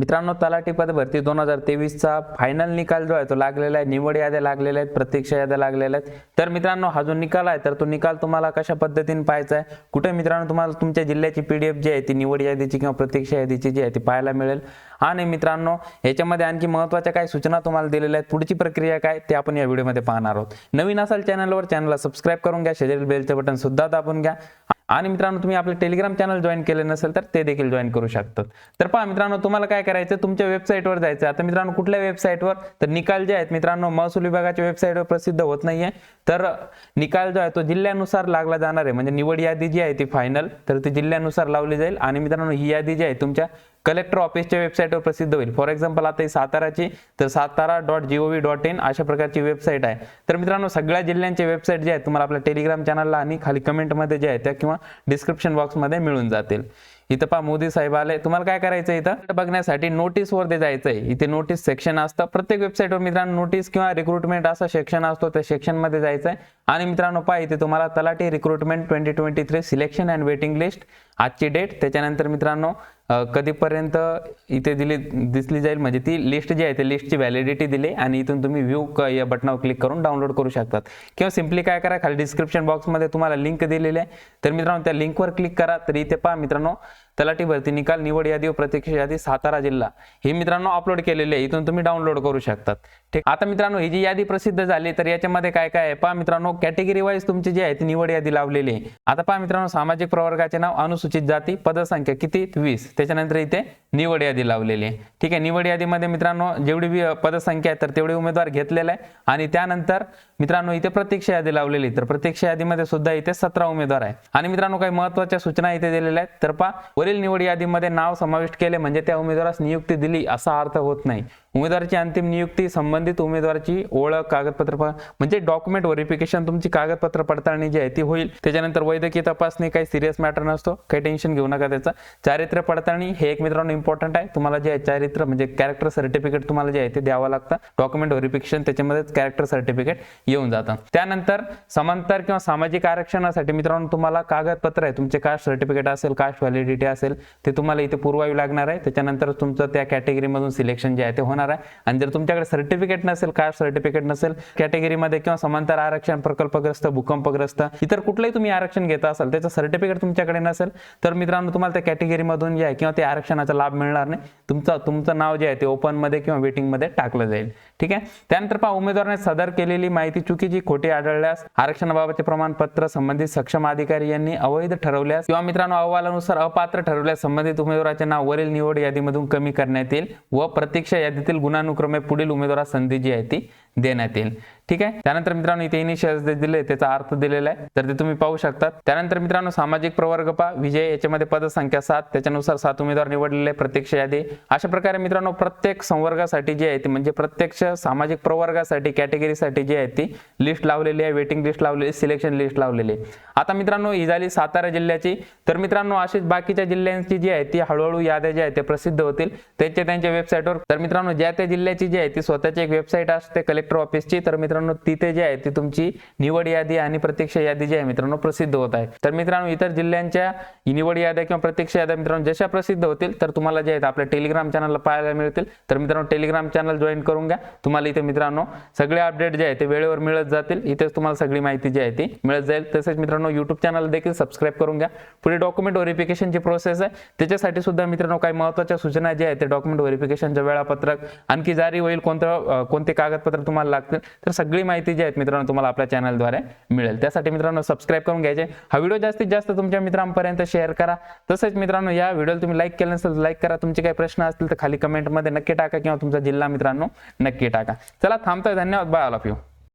मित्रांनो तलाठी पद भरती दोन हजार तेवीसचा फायनल निकाल जो आहे तो लागलेला आहे. निवड याद्या लागलेल्या आहेत प्रत्यक्ष याद्या लागलेल्या आहेत. तर मित्रांनो हा जो निकाल आहे तर तो निकाल तुम्हाला कशा पद्धतीने पाहायचा आहे? कुठे मित्रांनो तुम्हाला तुमच्या जिल्ह्याची पीडीएफ जी आहे ती निवड यादीची किंवा प्रत्यक्ष यादीची जी आहे ती पाहायला मिळेल. आणि मित्रांनो याच्यामध्ये आणखी महत्त्वाच्या काही सूचना तुम्हाला दिलेल्या आहेत. पुढची प्रक्रिया काय ते आपण या व्हिडिओमध्ये पाहणार आहोत. नवीन असाल चॅनलवर चॅनलला सबस्क्राईब करून घ्या. शेजारील बेलचं बटन सुद्धा दाबून घ्या. आणि मित्रांनो तुम्ही आपले टेलिग्राम चॅनल जॉईन केले नसेल तर ते देखील जॉईन करू शकतात. तर पहा मित्रांनो तुम्हाला काय करायचं तुमच्या वेबसाईटवर जायचं आता मित्रांनो कुठल्या वेबसाईटवर तर निकाल जे आहेत मित्रांनो महसूल विभागाच्या वेबसाईटवर प्रसिद्ध होत नाहीये. तर निकाल जो आहे तो जिल्ह्यानुसार लागला जाणार आहे. म्हणजे निवड यादी जी आहे ती फायनल तर ती जिल्ह्यानुसार लावली जाईल. आणि मित्रांनो ही यादी जी आहे तुमच्या कलेक्टर ऑफिसच्या वेबसाईटवर प्रसिद्ध होईल. फॉर एक्झाम्पल आता ही साताराची तर Satara dot G O V dot in अशा प्रकारची वेबसाईट आहे. तर मित्रांनो सगळ्या जिल्ह्यांचे वेबसाईट जे आहेत तुम्हाला आपल्या टेलिग्राम चॅनलला आणि खाली कमेंटमध्ये जे आहे त्या किंवा डिस्क्रिप्शन बॉक्समध्ये मिळून जातील. इथं पहा मोदी साहेब आले. तुम्हाला काय करायचं इथं? बघण्यासाठी नोटीस जायचं आहे इथे नोटीस सेक्शन असतं. प्रत्येक वेबसाईटवर मित्रांनो नोटीस किंवा रिक्रुटमेंट असा सेक्शन असतो. त्या सेक्शनमध्ये जायचंय. आणि मित्रांनो पहा इथे तुम्हाला तलाठी recruitment twenty twenty three selection and waiting list आजची डेट त्याच्यानंतर मित्रांनो कधीपर्यंत इथे दिली दिसली जाईल? म्हणजे ती लिस्ट जी आहे ती लिस्टची व्हॅलिडिटी दिली आणि इथून तुम्ही व्ह्यू या बटनावर क्लिक करून डाउनलोड करू शकतात. किंवा सिम्पली काय करा खाली डिस्क्रिप्शन बॉक्समध्ये तुम्हाला लिंक दिलेली आहे. तर मित्रांनो त्या लिंकवर क्लिक करा. तर इथे पहा मित्रांनो तलाठी भरती निकाल निवड यादी व प्रत्यक्ष यादी सातारा जिल्हा हे मित्रांनो अपलोड केलेले आहे. इथून तुम्ही डाउनलोड करू शकतात. ठीक. आता मित्रांनो ही जी यादी प्रसिद्ध झाली तर याच्यामध्ये काय काय आहे? पहा मित्रांनो कॅटेगरी वाईज तुमची जी आहे ती निवड यादी लावलेली आहे. आता पहा मित्रांनो सामाजिक प्रवर्गाचे नाव अनुसूचित जाती पदसंख्या किती? वीस. त्याच्यानंतर इथे निवड यादी लावलेली आहे. ठीक आहे निवड यादीमध्ये मित्रांनो जेवढी बी पदसंख्या आहे तर तेवढे उमेदवार घेतलेला आहे. आणि त्यानंतर मित्रांनो इथे प्रत्यक्ष यादी लावलेली तर प्रत्यक्ष यादीमध्ये सुद्धा इथे सतरा उमेदवार आहे. आणि मित्रांनो काही महत्त्वाच्या सूचना इथे दिलेल्या आहेत. तर पहा वरील निवड यादीमध्ये नाव समाविष्ट केले म्हणजे त्या उमेदवारास नियुक्ती दिली असा अर्थ होत नाही. उमेदवाराची अंतिम नियुक्ती संबंधित उमेदवाराची ओळख कागदपत्र म्हणजे डॉक्युमेंट व्हेरिफिकेशन तुमची कागदपत्र पडताळणी जी आहे ती होईल. त्याच्यानंतर वैद्यकीय तपासणी काही सिरियस मॅटर नसतो. काही टेन्शन घेऊ नका त्याचा. चारित्र्य पडताळणी हे एक मित्रांनो इम्पॉर्टंट आहे. तुम्हाला जे आहे चारित्र्य म्हणजे कॅरेक्टर सर्टिफिकेट तुम्हाला जे आहे ते द्यावं लागतं. डॉक्युमेंट व्हेरिफिकेशन त्याच्यामध्येच कॅरेक्टर सर्टिफिकेट येऊन जातं. त्यानंतर समांतर किंवा सामाजिक आरक्षणासाठी मित्रांनो तुम्हाला कागदपत्र आहे. तुमचे कास्ट सर्टिफिकेट असेल कास्ट व्हॅलिडिटी असेल ते तुम्हाला इथे पुरवावी लागणार आहे. त्याच्यानंतर तुमचं त्या कॅटेगरीमधून सिलेक्शन जे आहे ते होणार आहे. आणि जर तुमच्याकडे सर्टिफिकेट नसेल कास्ट सर्टिफिकेट नसेल कॅटेगरीमध्ये किंवा समांतर आरक्षण प्रकल्पग्रस्त भूकंपग्रस्त इतर कुठलंही तुम्ही आरक्षण घेत असाल त्याचं सर्टिफिकेट तुमच्याकडे नसेल तर मित्रांनो तुम्हाला त्या कॅटेगरीमधून जे आहे किंवा ते आरक्षणाचा लाभ मिळणार नाही. तुमचं तुमचं नाव जे आहे ते ओपनमध्ये किंवा वेटिंगमध्ये टाकलं जाईल. ठीक आहे? त्यानंतर पहा उमेदवाराने सादर केलेली माहिती चुकीची खोटी आढळल्यास आरक्षणाबाबतचे प्रमाणपत्र संबंधित सक्षम अधिकारी यांनी अवैध ठरवल्यास किंवा मित्रांनो अहवालानुसार अपात्र ठरवल्यास संबंधित उमेदवाराचे नाव वरील निवड यादीमधून कमी करण्यात येईल व प्रत्यक्ष यादीतील गुणानुक्रमे पुढील उमेदवारास संधी जी आहे ती देण्यात येईल. ठीक आहे? त्यानंतर मित्रांनो इथे इनिशियल्स दिले त्याचा अर्थ दिलेला आहे. तर ते तुम्ही पाहू शकतात. त्यानंतर मित्रांनो सामाजिक प्रवर्ग पा विजय याच्यामध्ये पदसंख्या सात त्याच्यानुसार सात उमेदवार निवडलेले प्रत्यक्ष यादी. अशा प्रकारे मित्रांनो प्रत्येक संवर्गासाठी जी आहे ती म्हणजे प्रत्यक्ष सामाजिक प्रवर्गासाठी कॅटेगरीसाठी जी आहे ती लिस्ट लावलेली आहे. वेटिंग लिस्ट लावलेली सिलेक्शन लिस्ट लावलेली आहे. आता मित्रांनो ही झाली सातारा जिल्ह्याची. तर मित्रांनो अशीच बाकीच्या जिल्ह्यांची जी आहे ती हळूहळू याद्या ज्या आहेत ते प्रसिद्ध होतील. त्यांच्या त्यांच्या वेबसाईटवर तर मित्रांनो ज्या त्या जिल्ह्याची जी आहे ती स्वतःची एक वेबसाईट असते कलेक्टर ऑफिसची तर मित्रांनो तिथे जे आहे ती तुमची निवड यादी आणि प्रत्यक्ष यादी जी आहे मित्रांनो प्रसिद्ध होत आहे. तर मित्रांनो इतर जिल्ह्यांच्या निवड याद्या किंवा प्रत्यक्ष याद्या मित्रांनो जशा प्रसिद्ध होतील तर तुम्हाला जे आहेत आपल्या टेलिग्राम चॅनलला पाहायला मिळतील. तर मित्रांनो टेलिग्राम चॅनल जॉईन करून घ्या. तुम्हाला इथे मित्रांनो सगळे अपडेट जे आहे ते वेळेवर मिळत जातील. इथेच तुम्हाला सगळी माहिती जी आहे ती मिळत जाईल. तसेच मित्रांनो युट्यूब चॅनल देखील सबस्क्राईब करून घ्या. पुढे डॉक्युमेंट व्हेरिफिकेशनची प्रोसेस आहे. त्याच्यासाठी सुद्धा मित्रांनो काही महत्त्वाच्या सूचना ज्या आहेत ते डॉक्युमेंट व्हेरिफिकेशनचं वेळापत्रक आणखी जारी होईल. कोणतं कोणते कागदपत्र तुम्हाला लागतील तर सगळी माहिती जी आहे मित्रांनो तुम्हाला आपल्या चॅनलद्वारे मिळेल. त्यासाठी मित्रांनो सबस्क्राईब करून घ्यायचे. हा व्हिडिओ जास्तीत जास्त तुमच्या मित्रांपर्यंत शेअर करा. तसेच मित्रांनो या व्हिडिओला तुम्ही लाईक केलं नसेल लाईक करा. तुमचे काही प्रश्न असतील तर खाली कमेंटमध्ये नक्की टाका किंवा तुमचा जिल्हा मित्रांनो नक्की टाका. चला थांबतोय. धन्यवाद. Bye all of you